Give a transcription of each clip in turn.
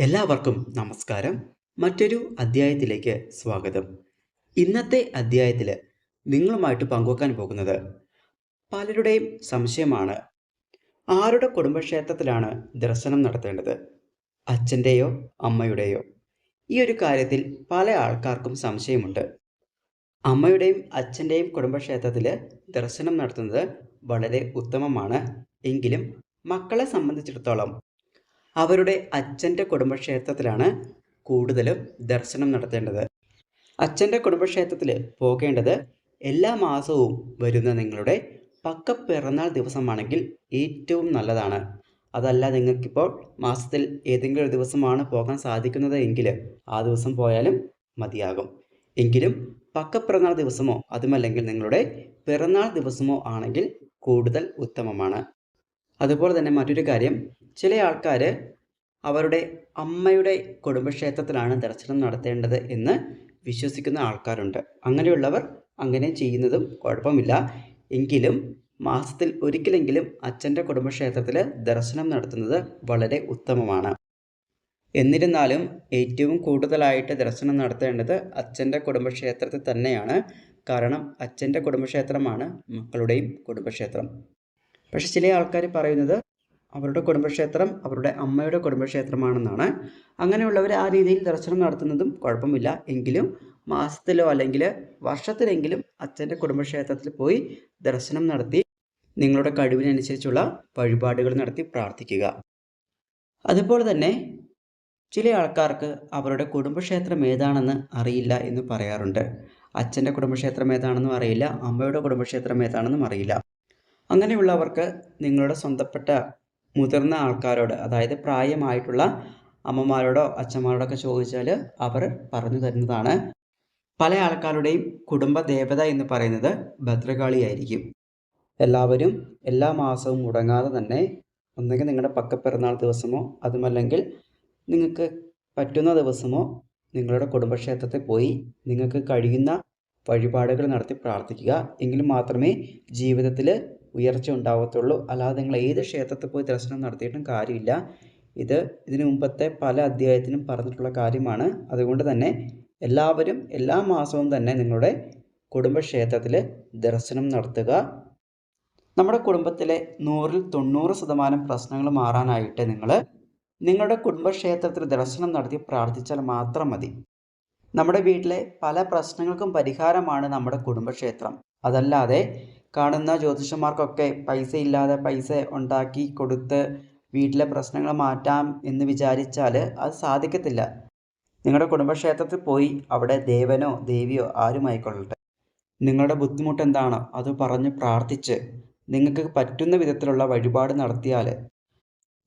എല്ലാവർക്കും നമസ്കാരം. മറ്റൊരു അധ്യായത്തിലേക്ക് സ്വാഗതം. ഇന്നത്തെ അധ്യായത്തിൽ നിങ്ങളുമായിട്ട് പങ്കുവെക്കാൻ പോകുന്നത് പലരുടെയും സംശയമാണ്. ആരുടെ കുടുംബക്ഷേത്രത്തിലാണ് ദർശനം നടത്തേണ്ടത്? അച്ഛന്റെയോ അമ്മയുടെയോ? ഈ ഒരു കാര്യത്തിൽ പല ആൾക്കാർക്കും സംശയമുണ്ട്. അമ്മയുടെയും അച്ഛന്റെയും കുടുംബക്ഷേത്രത്തിൽ ദർശനം നടത്തുന്നത് വളരെ ഉത്തമമാണ്. എങ്കിലും മക്കളെ സംബന്ധിച്ചിടത്തോളം അവരുടെ അച്ഛന്റെ കുടുംബക്ഷേത്രത്തിലാണ് കൂടുതലും ദർശനം നടത്തേണ്ടത്. അച്ഛന്റെ കുടുംബക്ഷേത്രത്തിൽ പോകേണ്ടത് എല്ലാ മാസവും വരുന്ന നിങ്ങളുടെ പക്ക പിറന്നാൾ ദിവസമാണെങ്കിൽ ഏറ്റവും നല്ലതാണ്. അതല്ല നിങ്ങൾക്കിപ്പോൾ മാസത്തിൽ ഏതെങ്കിലും ഒരു ദിവസമാണ് പോകാൻ സാധിക്കുന്നത് എങ്കിൽ ആ ദിവസം പോയാലും മതിയാകും. എങ്കിലും പക്ക പിറന്നാൾ ദിവസമോ അതുമല്ലെങ്കിൽ നിങ്ങളുടെ പിറന്നാൾ ദിവസമോ ആണെങ്കിൽ കൂടുതൽ ഉത്തമമാണ്. അതുപോലെ തന്നെ മറ്റൊരു കാര്യം ചില ആൾക്കാർ അവരുടെ അമ്മയുടെ കുടുംബക്ഷേത്രത്തിലാണ് ദർശനം നടത്തേണ്ടത് എന്ന് വിശ്വസിക്കുന്ന ആൾക്കാരുണ്ട്. അങ്ങനെയുള്ളവർ അങ്ങനെ ചെയ്യുന്നതും കുഴപ്പമില്ല. എങ്കിലും മാസത്തിൽ ഒരിക്കലെങ്കിലും അച്ഛന്റെ കുടുംബക്ഷേത്രത്തിൽ ദർശനം നടത്തുന്നത് വളരെ ഉത്തമമാണ്. എന്നിരുന്നാലും ഏറ്റവും കൂടുതലായിട്ട് ദർശനം നടത്തേണ്ടത് അച്ഛന്റെ കുടുംബക്ഷേത്രത്തിൽ തന്നെയാണ്. കാരണം അച്ഛന്റെ കുടുംബക്ഷേത്രമാണ് മക്കളുടെയും കുടുംബക്ഷേത്രം. പക്ഷെ ചില ആൾക്കാർ പറയുന്നത് അവരുടെ കുടുംബക്ഷേത്രം അവരുടെ അമ്മയുടെ കുടുംബക്ഷേത്രമാണെന്നാണ്. അങ്ങനെയുള്ളവർ ആ രീതിയിൽ ദർശനം നടത്തുന്നതും കുഴപ്പമില്ല. എങ്കിലും മാസത്തിലോ അല്ലെങ്കിൽ വർഷത്തിലെങ്കിലും അച്ഛന്റെ കുടുംബക്ഷേത്രത്തിൽ പോയി ദർശനം നടത്തി നിങ്ങളുടെ കഴിവിനനുസരിച്ചുള്ള വഴിപാടുകൾ നടത്തി പ്രാർത്ഥിക്കുക. അതുപോലെ തന്നെ ചില ആൾക്കാർക്ക് അവരുടെ കുടുംബക്ഷേത്രം ഏതാണെന്ന് അറിയില്ല എന്ന് പറയാറുണ്ട്. അച്ഛന്റെ കുടുംബക്ഷേത്രം ഏതാണെന്നും അറിയില്ല. അമ്മയുടെ കുടുംബക്ഷേത്രം ഏതാണെന്നും അറിയില്ല. അങ്ങനെയുള്ളവർക്ക് നിങ്ങളുടെ സ്വന്തപ്പെട്ട മുതിർന്ന ആൾക്കാരോട് അതായത് പ്രായമായിട്ടുള്ള അമ്മമാരോടോ അച്ഛന്മാരോടോ ഒക്കെ ചോദിച്ചാൽ അവർ പറഞ്ഞു തരുന്നതാണ്. പല ആൾക്കാരുടെയും കുടുംബ ദേവത എന്ന് പറയുന്നത് ഭദ്രകാളിയായിരിക്കും എല്ലാവരും എല്ലാ മാസവും മുടങ്ങാതെ തന്നെ ഒന്നുകിൽ നിങ്ങളുടെ പക്ക പിറന്നാൾ ദിവസമോ അതുമല്ലെങ്കിൽ നിങ്ങൾക്ക് പറ്റുന്ന ദിവസമോ നിങ്ങളുടെ കുടുംബക്ഷേത്രത്തിൽ പോയി നിങ്ങൾക്ക് കഴിയുന്ന വഴിപാടുകൾ നടത്തി പ്രാർത്ഥിക്കുക. എങ്കിൽ മാത്രമേ ജീവിതത്തിൽ ഉയർച്ച ഉണ്ടാവത്തുള്ളൂ. അല്ലാതെ നിങ്ങൾ ഏത് ക്ഷേത്രത്തിൽ പോയി ദർശനം നടത്തിയിട്ടും കാര്യമില്ല. ഇത് ഇതിനു മുമ്പത്തെ പല അധ്യായത്തിനും പറഞ്ഞിട്ടുള്ള കാര്യമാണ്. അതുകൊണ്ട് തന്നെ എല്ലാവരും എല്ലാ മാസവും തന്നെ നിങ്ങളുടെ കുടുംബക്ഷേത്രത്തിൽ ദർശനം നടത്തുക. നമ്മുടെ കുടുംബത്തിലെ നൂറിൽ തൊണ്ണൂറ് ശതമാനം പ്രശ്നങ്ങൾ മാറാനായിട്ട് നിങ്ങൾ നിങ്ങളുടെ കുടുംബക്ഷേത്രത്തിൽ ദർശനം നടത്തി പ്രാർത്ഥിച്ചാൽ മാത്രം മതി. നമ്മുടെ വീട്ടിലെ പല പ്രശ്നങ്ങൾക്കും പരിഹാരമാണ് നമ്മുടെ കുടുംബക്ഷേത്രം. അതല്ലാതെ കാണുന്ന ജ്യോതിഷന്മാർക്കൊക്കെ പൈസ ഇല്ലാതെ പൈസ ഉണ്ടാക്കി കൊടുത്ത് വീട്ടിലെ പ്രശ്നങ്ങൾ മാറ്റാം എന്ന് വിചാരിച്ചാൽ അത് സാധിക്കത്തില്ല. നിങ്ങളുടെ കുടുംബക്ഷേത്രത്തിൽ പോയി അവിടെ ദേവനോ ദേവിയോ ആരുമായിക്കൊള്ളട്ടെ? നിങ്ങളുടെ ബുദ്ധിമുട്ട് എന്താണോ? അത് പറഞ്ഞ് പ്രാർത്ഥിച്ച് നിങ്ങൾക്ക് പറ്റുന്ന വിധത്തിലുള്ള വഴിപാട് നടത്തിയാൽ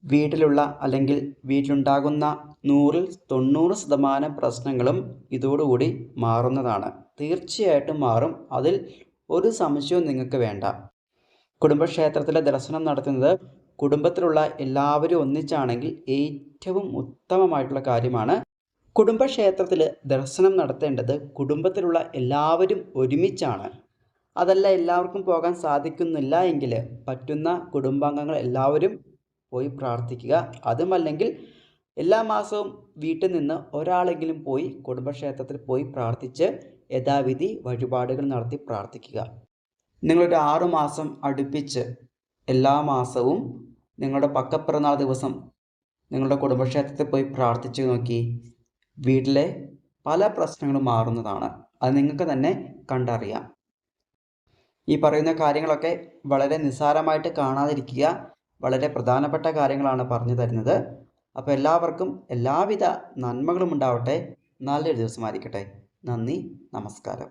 വീട്ടിലുള്ള അല്ലെങ്കിൽ വീട്ടിലുണ്ടാകുന്ന നൂറിൽ തൊണ്ണൂറ് ശതമാനം പ്രശ്നങ്ങളും ഇതോടുകൂടി മാറുന്നതാണ്. തീർച്ചയായിട്ടും മാറും. അതിൽ ഒരു സംശയവും നിങ്ങൾക്ക് വേണ്ട. കുടുംബക്ഷേത്രത്തിലെ ദർശനം നടത്തുന്നത് കുടുംബത്തിലുള്ള എല്ലാവരും ഒന്നിച്ചാണെങ്കിൽ ഏറ്റവും ഉത്തമമായിട്ടുള്ള കാര്യമാണ് കുടുംബക്ഷേത്രത്തിൽ ദർശനം നടത്തേണ്ടത് കുടുംബത്തിലുള്ള എല്ലാവരും ഒരുമിച്ചാണ്. അതല്ല എല്ലാവർക്കും പോകാൻ സാധിക്കുന്നില്ല എങ്കിൽ പറ്റുന്ന കുടുംബാംഗങ്ങൾ എല്ലാവരും പോയി പ്രാർത്ഥിക്കുക. അതുമല്ലെങ്കിൽ എല്ലാ മാസവും വീട്ടിൽ നിന്ന് ഒരാളെങ്കിലും പോയി കുടുംബക്ഷേത്രത്തിൽ പോയി പ്രാർത്ഥിച്ച് യഥാവിധി വഴിപാടുകൾ നടത്തി പ്രാർത്ഥിക്കുക. നിങ്ങളൊരു ആറുമാസം അടുപ്പിച്ച് എല്ലാ മാസവും നിങ്ങളുടെ പക്കപ്പിറന്നാൾ ദിവസം നിങ്ങളുടെ കുടുംബക്ഷേത്രത്തിൽ പോയി പ്രാർത്ഥിച്ചു നോക്കി. വീട്ടിലെ പല പ്രശ്നങ്ങളും മാറുന്നതാണ്. അത് നിങ്ങൾക്ക് തന്നെ കണ്ടറിയാം. ഈ പറയുന്ന കാര്യങ്ങളൊക്കെ വളരെ നിസ്സാരമായിട്ട് കാണാതിരിക്കുക വളരെ പ്രധാനപ്പെട്ട കാര്യങ്ങളാണ് പറഞ്ഞു തരുന്നത്. അപ്പോൾ എല്ലാവർക്കും എല്ലാവിധ നന്മകളും ഉണ്ടാവട്ടെ. നല്ലൊരു ദിവസമായിരിക്കട്ടെ നന്ദി നമസ്കാരം.